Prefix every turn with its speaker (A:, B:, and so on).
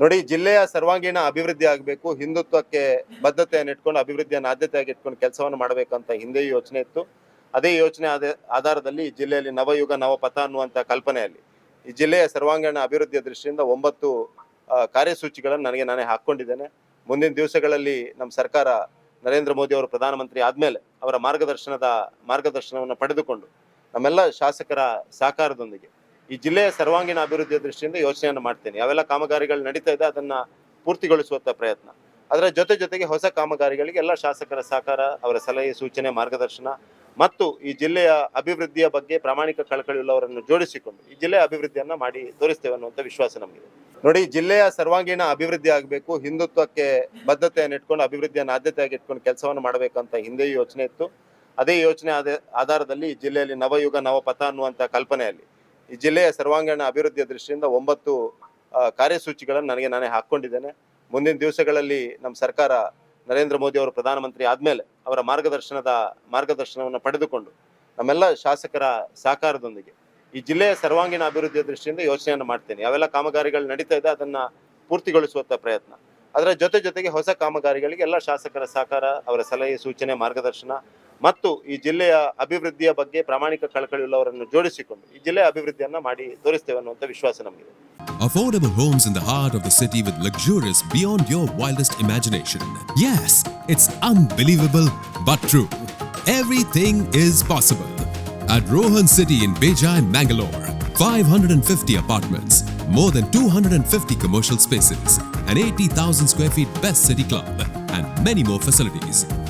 A: ನೋಡಿ, ಜಿಲ್ಲೆಯ ಸರ್ವಾಂಗೀಣ ಅಭಿವೃದ್ಧಿ ಆಗಬೇಕು, ಹಿಂದುತ್ವಕ್ಕೆ ಬದ್ಧತೆಯನ್ನು ಇಟ್ಕೊಂಡು ಅಭಿವೃದ್ಧಿಯನ್ನು ಆದ್ಯತೆಯಾಗಿ ಇಟ್ಕೊಂಡು ಕೆಲಸವನ್ನು ಮಾಡಬೇಕಂತ ಹಿಂದೆ ಯೋಚನೆ ಇತ್ತು. ಅದೇ ಯೋಚನೆ ಆಧಾರದಲ್ಲಿ ಜಿಲ್ಲೆಯಲ್ಲಿ ನವಯುಗ, ನವಪಥ ಅನ್ನುವಂಥ ಕಲ್ಪನೆಯಲ್ಲಿ ಈ ಜಿಲ್ಲೆಯ ಸರ್ವಾಂಗೀಣ ಅಭಿವೃದ್ಧಿಯ ದೃಷ್ಟಿಯಿಂದ ಒಂಬತ್ತು ಕಾರ್ಯಸೂಚಿಗಳನ್ನು ನನಗೆ ನಾನೇ ಹಾಕ್ಕೊಂಡಿದ್ದೇನೆ. ಮುಂದಿನ ದಿವಸಗಳಲ್ಲಿ ನಮ್ಮ ಸರ್ಕಾರ ನರೇಂದ್ರ ಮೋದಿ ಅವರು ಪ್ರಧಾನಮಂತ್ರಿ ಆದಮೇಲೆ ಅವರ ಮಾರ್ಗದರ್ಶನದ ಮಾರ್ಗದರ್ಶನವನ್ನು ಪಡೆದುಕೊಂಡು ನಮ್ಮೆಲ್ಲ ಶಾಸಕರ ಸಹಕಾರದೊಂದಿಗೆ ಈ ಜಿಲ್ಲೆಯ ಸರ್ವಾಂಗೀಣ ಅಭಿವೃದ್ಧಿಯ ದೃಷ್ಟಿಯಿಂದ ಯೋಚನೆಯನ್ನು ಮಾಡ್ತೇನೆ. ಯಾವೆಲ್ಲ ಕಾಮಗಾರಿಗಳು ನಡೀತಾ ಇದೆ, ಅದನ್ನ ಪೂರ್ತಿಗೊಳಿಸುವಂತ ಪ್ರಯತ್ನ. ಅದರ ಜೊತೆ ಜೊತೆಗೆ ಹೊಸ ಕಾಮಗಾರಿಗಳಿಗೆ ಎಲ್ಲ ಶಾಸಕರ ಸಹಕಾರ, ಅವರ ಸಲಹೆ, ಸೂಚನೆ, ಮಾರ್ಗದರ್ಶನ ಮತ್ತು ಈ ಜಿಲ್ಲೆಯ ಅಭಿವೃದ್ಧಿಯ ಬಗ್ಗೆ ಪ್ರಾಮಾಣಿಕ ಕಳಕಳಿಯುಳ್ಳವರನ್ನು ಜೋಡಿಸಿಕೊಂಡು ಈ ಜಿಲ್ಲೆಯ ಅಭಿವೃದ್ಧಿಯನ್ನ ಮಾಡಿ ತೋರಿಸ್ತೇವೆ ಅನ್ನುವಂಥ ವಿಶ್ವಾಸ ನಮಗಿದೆ. ನೋಡಿ, ಜಿಲ್ಲೆಯ ಸರ್ವಾಂಗೀಣ ಅಭಿವೃದ್ಧಿ ಆಗಬೇಕು, ಹಿಂದುತ್ವಕ್ಕೆ ಬದ್ಧತೆಯನ್ನು ಇಟ್ಕೊಂಡು ಅಭಿವೃದ್ಧಿಯನ್ನು ಆದ್ಯತೆಯಾಗಿ ಇಟ್ಕೊಂಡು ಕೆಲಸವನ್ನು ಮಾಡಬೇಕಂತ ಹಿಂದೆಯೂ ಯೋಚನೆ ಇತ್ತು. ಅದೇ ಯೋಚನೆ ಆಧಾರದಲ್ಲಿ ಜಿಲ್ಲೆಯಲ್ಲಿ ನವಯುಗ, ನವಪಥ ಅನ್ನುವಂಥ ಕಲ್ಪನೆಯಲ್ಲಿ ಈ ಜಿಲ್ಲೆಯ ಸರ್ವಾಂಗೀಣ ಅಭಿವೃದ್ಧಿಯ ದೃಷ್ಟಿಯಿಂದ ಒಂಬತ್ತು ಕಾರ್ಯಸೂಚಿಗಳನ್ನು ನನಗೆ ನಾನೇ ಹಾಕ್ಕೊಂಡಿದ್ದೇನೆ. ಮುಂದಿನ ದಿವಸಗಳಲ್ಲಿ ನಮ್ಮ ಸರ್ಕಾರ ನರೇಂದ್ರ ಮೋದಿ ಅವರು ಪ್ರಧಾನಮಂತ್ರಿ ಆದಮೇಲೆ ಅವರ ಮಾರ್ಗದರ್ಶನದ, ಮಾರ್ಗದರ್ಶನವನ್ನು ಪಡೆದುಕೊಂಡು ನಮ್ಮೆಲ್ಲ ಶಾಸಕರ ಸಹಕಾರದೊಂದಿಗೆ ಈ ಜಿಲ್ಲೆಯ ಸರ್ವಾಂಗೀಣ ಅಭಿವೃದ್ಧಿಯ ದೃಷ್ಟಿಯಿಂದ ಯೋಚನೆಯನ್ನು ಮಾಡ್ತೇನೆ. ಯಾವೆಲ್ಲ ಕಾಮಗಾರಿಗಳು ನಡೀತಾ ಇದೆ ಅದನ್ನ ಪೂರ್ತಿಗೊಳಿಸುವಂಥ ಪ್ರಯತ್ನ. ಅದರ ಜೊತೆ ಜೊತೆಗೆ ಹೊಸ ಕಾಮಗಾರಿಗಳಿಗೆ ಎಲ್ಲ ಶಾಸಕರ ಸಹಕಾರ, ಅವರ ಸಲಹೆ, ಸೂಚನೆ, ಮಾರ್ಗದರ್ಶನ ಮತ್ತು ಈ ಜಿಲ್ಲೆಯ ಅಭಿವೃದ್ಧಿಯ ಬಗ್ಗೆ ಪ್ರಾಮಾಣಿಕ ಕಳಕಳಿಯುಳ್ಳವರನ್ನು ಜೋಡಿಸಿಕೊಂಡು ಈ ಜಿಲ್ಲೆಯ ಅಭಿವೃದ್ಧಿಯನ್ನ ಮಾಡಿ ತೋರಿಸ್ತೇವೆ ಅನ್ನುವಂಥ ವಿಶ್ವಾಸ ನಮಗಿದೆ
B: Affordable homes in the heart of the city with luxurious beyond your wildest imagination. Yes, it's unbelievable but true. Everything is possible. At Rohan City in Bejai, Mangalore, 550 apartments, more than 250 commercial spaces, an 80,000 square feet best city club, and many more facilities.